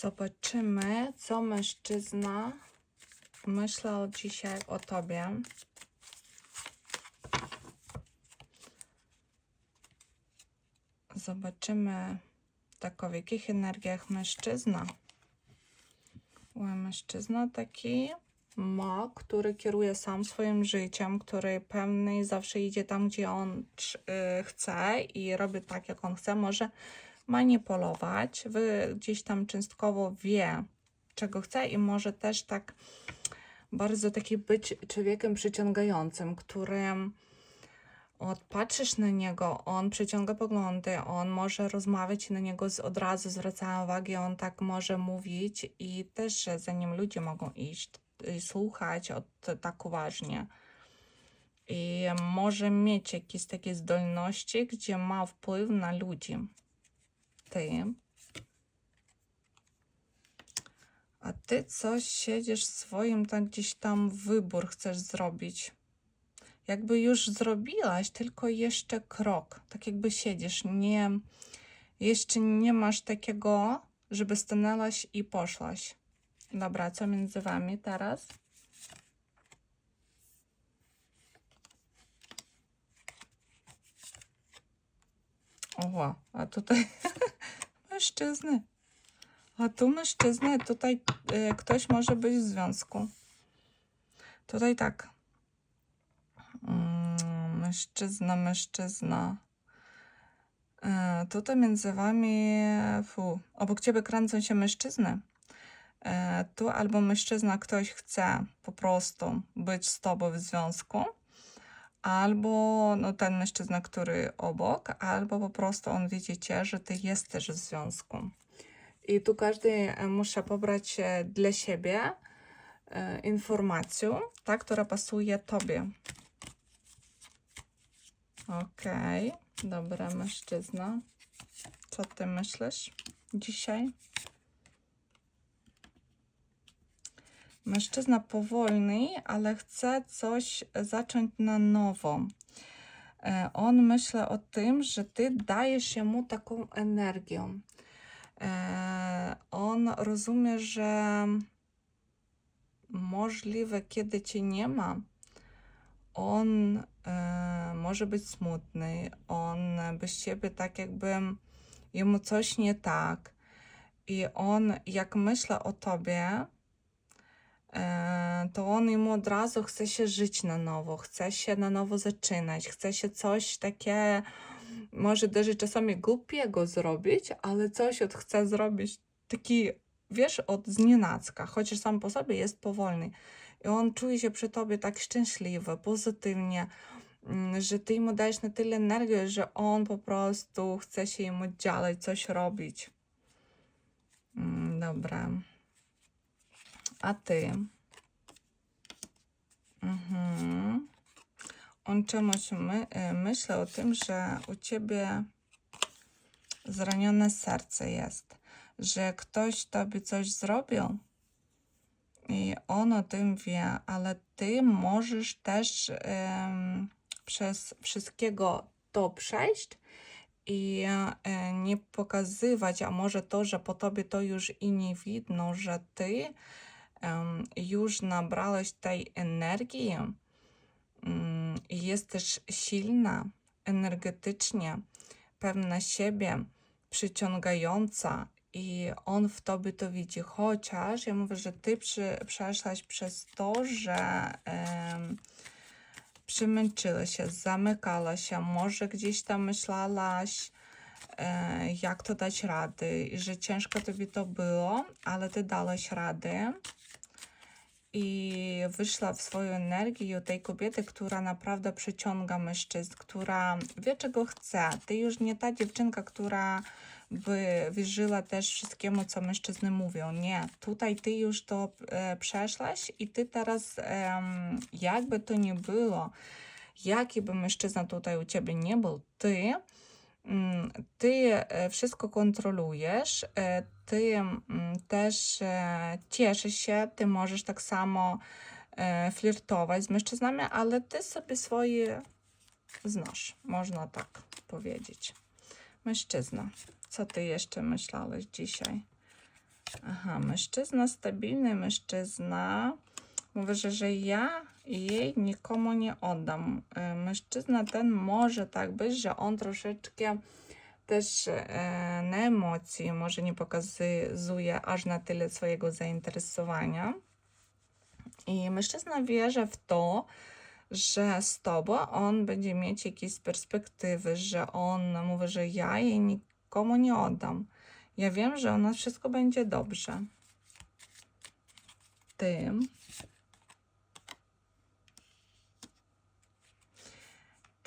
Zobaczymy, co mężczyzna myślał dzisiaj o tobie. Zobaczymy, tak o jakich energiach mężczyzna. Mężczyzna taki ma, który kieruje sam swoim życiem, który pewny zawsze idzie tam, gdzie on y, chce i robi tak, jak on chce. Może manipulować. Wy gdzieś tam cząstkowo wie, czego chce i może też tak bardzo taki być człowiekiem przyciągającym, którym od patrzysz na niego, on przyciąga poglądy, on może rozmawiać na niego z, od razu zwracają uwagę, on tak może mówić i też za nim ludzie mogą iść i słuchać od, tak uważnie. I może mieć jakieś takie zdolności, gdzie ma wpływ na ludzi. A ty coś siedzisz swoim, tak gdzieś tam wybór chcesz zrobić jakby już zrobiłaś, tylko jeszcze krok. Tak jakby siedzisz, nie, jeszcze nie masz takiego, żeby stanęłaś i poszłaś. Dobra, co między wami teraz? Oho, a tutaj mężczyzny. A tu mężczyzny, tutaj y, ktoś może być w związku. Tutaj tak. Mm, mężczyzna, mężczyzna. E, tutaj między wami, fu, obok ciebie kręcą się mężczyzny. E, tu albo mężczyzna, ktoś chce po prostu być z tobą w związku, albo no, ten mężczyzna, który obok, albo po prostu on widzi cię, że ty jesteś w związku. I tu każdy e, musi pobrać e, dla siebie e, informację, ta, która pasuje tobie. Okej, dobra, mężczyzna. Co ty myślisz dzisiaj? Mężczyzna powolny, ale chce coś zacząć na nowo. E, On myśli o tym, że ty dajesz mu taką energię. E, On rozumie, że możliwe, kiedy cię nie ma, on e, może być smutny, on bez ciebie tak jakby jemu coś nie tak i on jak myśli o tobie, to on jemu od razu chce się żyć na nowo, chce się na nowo zaczynać, chce się coś takie, może даже czasami głupiego zrobić, ale coś od chce zrobić taki, wiesz, od znienacka, chociaż sam po sobie jest powolny. I on czuje się przy tobie tak szczęśliwy, pozytywnie, mm, że ty mu dajesz na tyle energii, że on po prostu chce się jemu działać, coś robić. Mm, Dobra. A ty? Mhm. On czemuś my, y, myśli o tym, że u ciebie zranione serce jest, że ktoś tobie coś zrobił i on o tym wie, ale ty możesz też em, przez wszystkiego to przejść i e, nie pokazywać, a może to, że po tobie to już i nie widno, że ty już nabrałeś tej energii mm, jesteś silna energetycznie, pewna siebie, przyciągająca i on w tobie to widzi. Chociaż ja mówię, że ty przy, przeszłaś przez to, że em, przemęczyła się, zamykała się, może gdzieś tam myślałaś, e, jak to dać rady, i że ciężko tobie to było, ale ty dałaś rady i wyszła w swoją energię tej kobiety, która naprawdę przyciąga mężczyzn, która wie, czego chce. Ty już nie ta dziewczynka, która by wierzyła też wszystkiemu, co mężczyzny mówią. Nie, tutaj ty już to e, przeszłaś i ty teraz, em, jakby to nie było, jaki by mężczyzna tutaj u ciebie nie był, ty ty e, wszystko kontrolujesz, e, ty mm, też e, cieszysz się, ty możesz tak samo flirtować z mężczyznami, ale ty sobie swoje znasz, można tak powiedzieć. Mężczyzna, co ty jeszcze myślałeś dzisiaj? Aha, mężczyzna stabilny, mężczyzna. Mówi, że, że ja jej nikomu nie oddam. E, Mężczyzna ten może tak być, że on troszeczkę też e, na emocji może nie pokazuje aż na tyle swojego zainteresowania. I mężczyzna wierzy w to, że z tobą on będzie mieć jakieś perspektywy, że on mówi, że ja jej nikomu nie oddam. Ja wiem, że u nas wszystko będzie dobrze. Ty.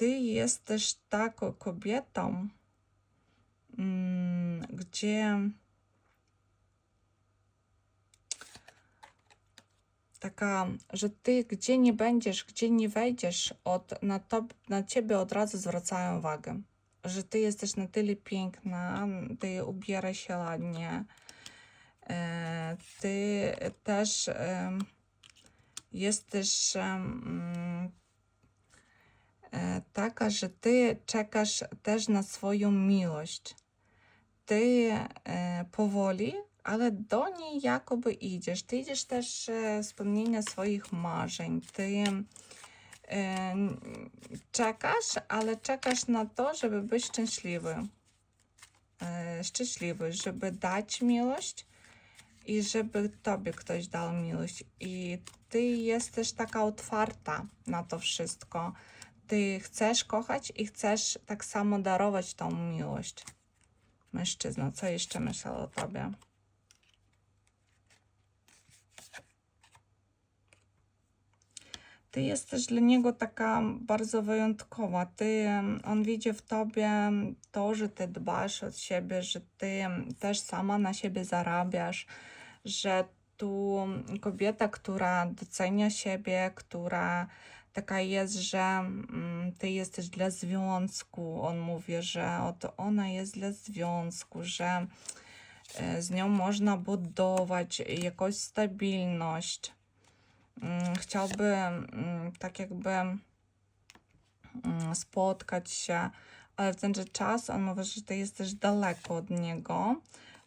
Ty jesteś taką kobietą, mm, gdzie taka, że ty gdzie nie będziesz, gdzie nie wejdziesz, od, na, to, na ciebie od razu zwracają uwagę. Że ty jesteś na tyle piękna, ty ubieraj się ładnie, e, ty też jesteś taka, że ty czekasz też na swoją miłość. Ty e, powoli ale do niej jakoby idziesz. Ty idziesz też e, spełnienia swoich marzeń. Ty e, czekasz, ale czekasz na to, żeby być szczęśliwy. E, szczęśliwy, żeby dać miłość i żeby tobie ktoś dał miłość. I ty jesteś taka otwarta na to wszystko. Ty chcesz kochać i chcesz tak samo darować tą miłość. Mężczyzna, co jeszcze myślał o tobie? Ty jesteś dla niego taka bardzo wyjątkowa. Ty, on widzi w tobie to, że ty dbasz o siebie, że ty też sama na siebie zarabiasz, że tu kobieta, która docenia siebie, która taka jest, że mm, ty jesteś dla związku. On mówi, że oto ona jest dla związku, że e, z nią można budować jakąś stabilność Mm, chciałby mm, tak jakby spotkać się, ale w ten czas on mówi, że ty jesteś daleko od niego,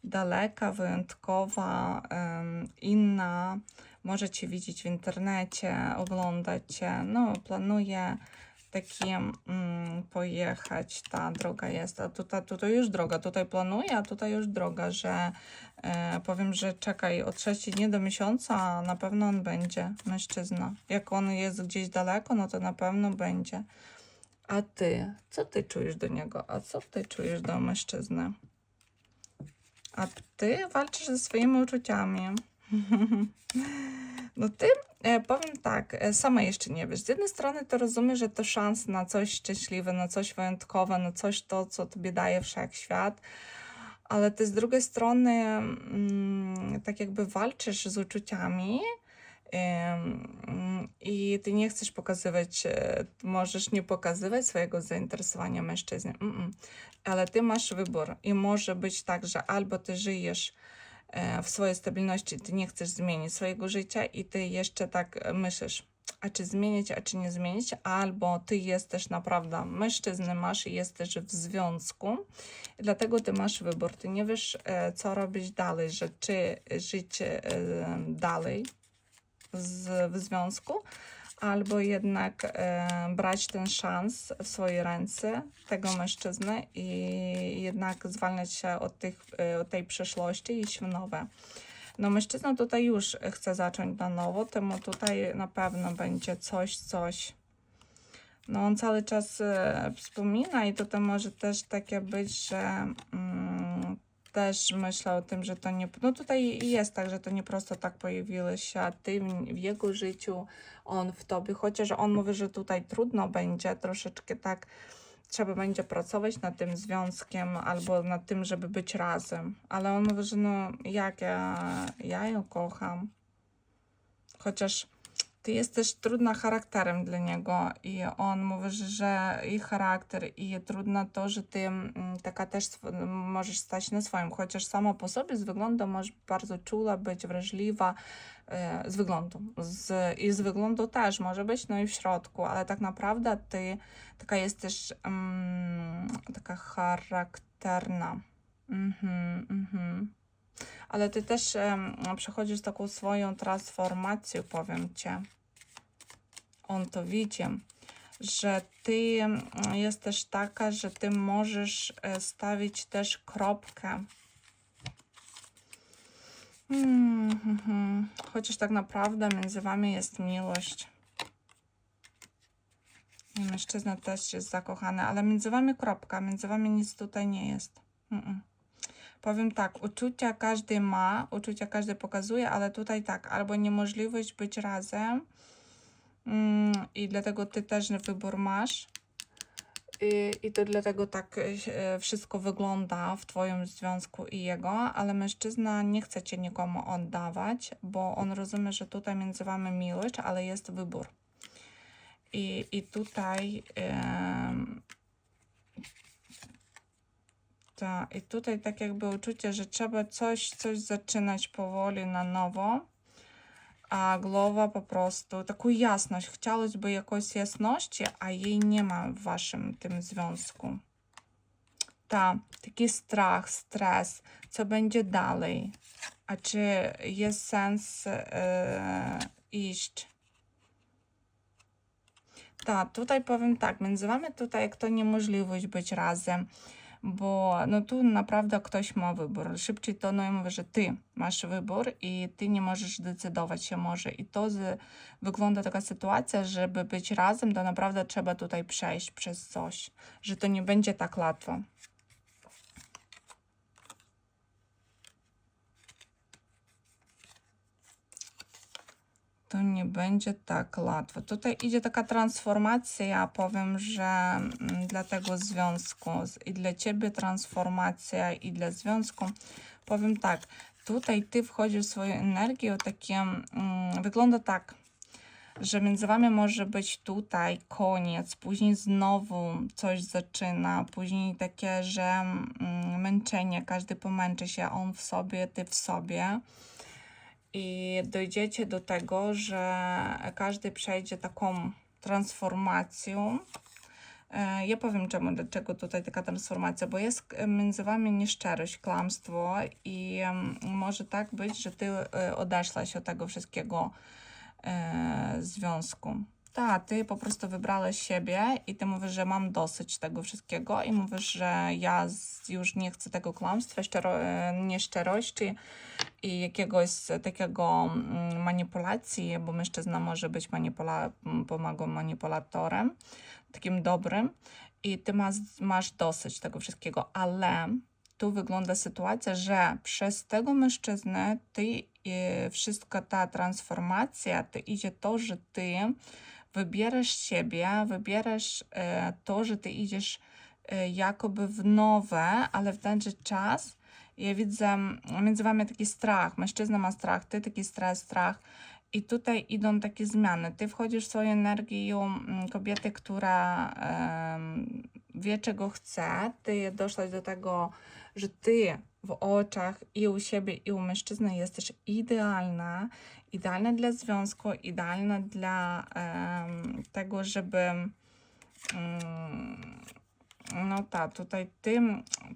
daleka, wyjątkowa, inna, możecie widzieć w internecie, oglądać no planuje takim mm, pojechać, ta droga jest, a tutaj, tutaj już droga, tutaj planuję, a tutaj już droga, że e, powiem, że czekaj od 6 dni do miesiąca, na pewno on będzie mężczyzna. Jak on jest gdzieś daleko, no to na pewno będzie. A ty, co ty czujesz do niego? A co ty czujesz do mężczyzny? A ty walczysz ze swoimi uczuciami. No ty, e, powiem tak, e, sama jeszcze nie wiesz. Z jednej strony to rozumiesz, że to szansa na coś szczęśliwe, na coś wyjątkowe, na coś to, co tobie daje wszechświat, ale ty z drugiej strony mm, tak jakby walczysz z uczuciami, i ty nie chcesz pokazywać, e, możesz nie pokazywać swojego zainteresowania mężczyzny, -mm. ale ty masz wybór i może być tak, że albo ty żyjesz w swojej stabilności, ty nie chcesz zmienić swojego życia i ty jeszcze tak myślisz, a czy zmienić, a czy nie zmienić, albo ty jesteś naprawdę mężczyzny, masz i jesteś w związku, dlatego ty masz wybór. Ty nie wiesz, e, co robić dalej, że czy żyć e, dalej z, w związku, albo jednak e, brać ten szans w swoje ręce tego mężczyzny i jednak zwalniać się od, tych, e, od tej przeszłości i iść w nowe. No mężczyzna tutaj już chce zacząć na nowo, temu tutaj na pewno będzie coś, coś. No on cały czas e, wspomina i tutaj może też takie być, że mm, też myślał o tym, że to nie. No tutaj jest tak, że to nie prosto tak pojawiło się, a ty w jego życiu, on w tobie, chociaż on mówi, że tutaj trudno będzie, troszeczkę tak trzeba będzie pracować nad tym związkiem albo nad tym, żeby być razem. Ale on mówi, że no jak ja, ja ją kocham. Chociaż ty jesteś trudna charakterem dla niego i on mówi, że i charakter i trudno to, że ty mm, taka też możesz stać na swoim, chociaż sama po sobie z wyglądu możesz bardzo czula być, wrażliwa, e, z wyglądu. Z, I z wyglądu też może być, no i w środku, ale tak naprawdę ty taka jesteś um, taka charakterna. Mhm, mhm. ale ty też em, przechodzisz taką swoją transformację, powiem ci. On to widzi, że ty em, jesteś taka, że ty możesz e, stawić też kropkę. Hmm, hmm, hmm. Chociaż tak naprawdę między wami jest miłość. I mężczyzna też jest zakochany, ale między wami kropka, między wami nic tutaj nie jest. Mm-mm. Powiem tak, uczucia każdy ma, uczucia każdy pokazuje, ale tutaj tak, albo niemożliwość być razem mm, i dlatego ty też wybór masz. I, I to dlatego tak e, wszystko wygląda w Twoim związku i jego, ale mężczyzna nie chce Cię nikomu oddawać, bo on rozumie, że tutaj między Wami miłość, ale jest wybór. I, i tutaj. em, ta, I tutaj tak jakby uczucie, że trzeba coś, coś zaczynać powoli na nowo, a głowa po prostu taką jasność. Chciałoby jakiejś jasności, a jej nie ma w waszym tym związku. Ta, taki strach, stres, co będzie dalej, a czy jest sens iść. Tak, tutaj powiem tak, między wami tutaj jak to niemożliwość być razem, bo no tu naprawdę ktoś ma wybór. Szybciej to no że ty masz wybór i ty nie możesz decydować się może. I to z, wygląda taka sytuacja, żeby być razem, to naprawdę trzeba tutaj przejść przez coś, że to nie będzie tak łatwo. To nie będzie tak łatwo. Tutaj idzie taka transformacja, ja powiem, że mm, dla tego związku i dla ciebie transformacja i dla związku. Powiem tak, tutaj ty wchodzisz w swoją energię, takie, mm, wygląda tak, że między wami może być tutaj koniec, później znowu coś zaczyna, później takie, że mm, męczenie, każdy pomęczy się, on w sobie, ty w sobie i dojdziecie do tego, że każdy przejdzie taką transformacją. E, Ja powiem czemu, dlaczego tutaj taka transformacja, bo jest między wami nieszczerość, kłamstwo i może tak być, że ty e, odeszłaś od tego wszystkiego e, związku. Tak, ty po prostu wybrałeś siebie i ty mówisz, że mam dosyć tego wszystkiego i mówisz, że ja już nie chcę tego kłamstwa, szczero, e, nieszczerości i jakiegoś takiego mm, manipulacji, bo mężczyzna może być manipula pomagą manipulatorem, takim dobrym i ty masz, masz dosyć tego wszystkiego, ale tu wygląda sytuacja, że przez tego mężczyznę ty, e, wszystka ta transformacja, to idzie to, że ty wybierasz siebie, wybierasz e, to, że ty idziesz e, jakoby w nowe, ale w ten czas ja widzę między wami taki strach. Mężczyzna ma strach, ty taki stres, strach. I tutaj idą takie zmiany. Ty wchodzisz w swoją energię mm, kobiety, która wie, czego chce. Ty doszłaś do tego, że ty w oczach i u siebie, i u mężczyzny jesteś idealna. Idealna dla związku, idealna dla em, tego, żeby. mm, no tak, tutaj ty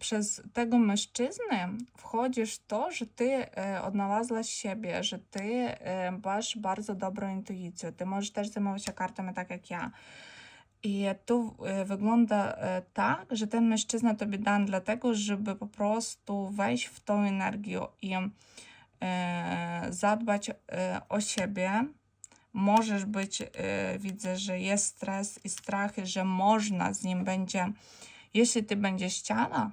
przez tego mężczyznę wchodzisz w to, że ty e, odnalazłaś siebie, że ty e, masz bardzo dobrą intuicję. Ty możesz też zajmować się kartami tak jak ja. I tu e, wygląda tak, że ten mężczyzna tobie dan dlatego, żeby po prostu wejść w tą energię i e, zadbać o siebie. Możesz być, widzę, że jest stres i strach, że można z nim będzie, jeśli ty będziesz chciała,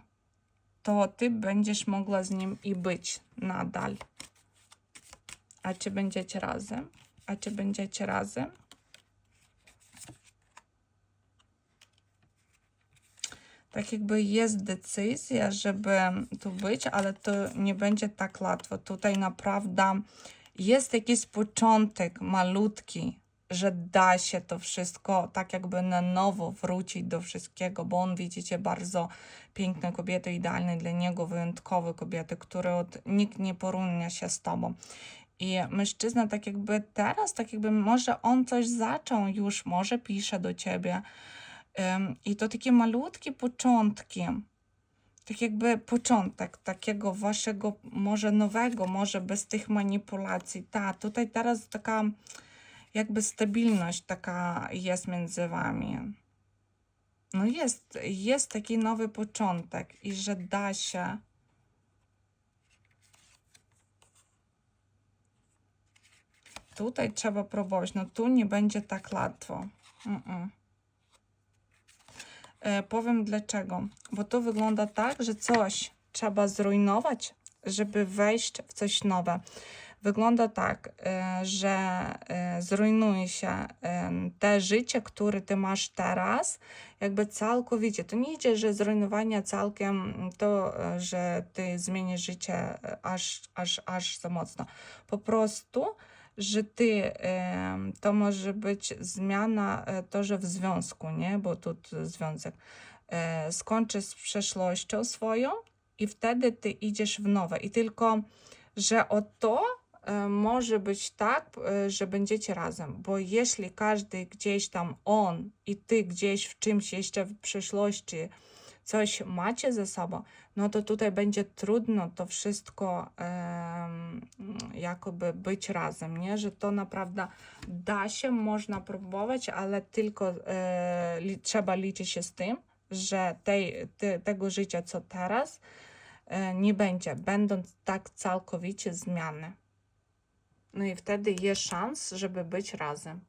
to ty będziesz mogła z nim i być nadal. A czy będziecie razem? A czy będziecie razem? Tak jakby jest decyzja, żeby tu być, ale to nie będzie tak łatwo. Tutaj naprawdę jest jakiś początek malutki, że da się to wszystko tak jakby na nowo wrócić do wszystkiego, bo on widzicie bardzo piękne kobiety, idealne dla niego, wyjątkowe kobiety, które od, nikt nie porównia się z tobą. I mężczyzna tak jakby teraz, tak jakby może on coś zaczął już, może pisze do ciebie, I to takie malutkie początki. tak jakby początek takiego waszego, może nowego, może bez tych manipulacji. Ta, tutaj teraz taka jakby stabilność taka jest między wami. No jest, jest taki nowy początek i że da się. Tutaj trzeba próbować, no tu nie będzie tak łatwo. Mm-mm. E, powiem dlaczego. Bo to wygląda tak, że coś trzeba zrujnować, żeby wejść w coś nowe. Wygląda tak, e, że e, zrujnuje się e, te życie, które ty masz teraz, jakby całkowicie. To nie idzie, że zrujnowanie całkiem to, e, że ty zmienisz życie e, aż, aż, aż za mocno. Po prostu, że ty, to może być zmiana e, to, że w związku, nie? Bo tu związek. E, skończysz z przeszłością swoją i wtedy ty idziesz w nowe. I tylko, że o to e, może być tak, że będziecie razem, bo jeśli każdy gdzieś tam on i ty gdzieś w czymś jeszcze w przeszłości coś macie ze sobą, no to tutaj będzie trudno to wszystko em, jakoby być razem, nie? Że to naprawdę da się, można próbować, ale tylko e, li, trzeba liczyć się z tym, że tej, te, tego życia, co teraz, e, nie będzie, będą tak całkowicie zmiany. No i wtedy jest szans, żeby być razem.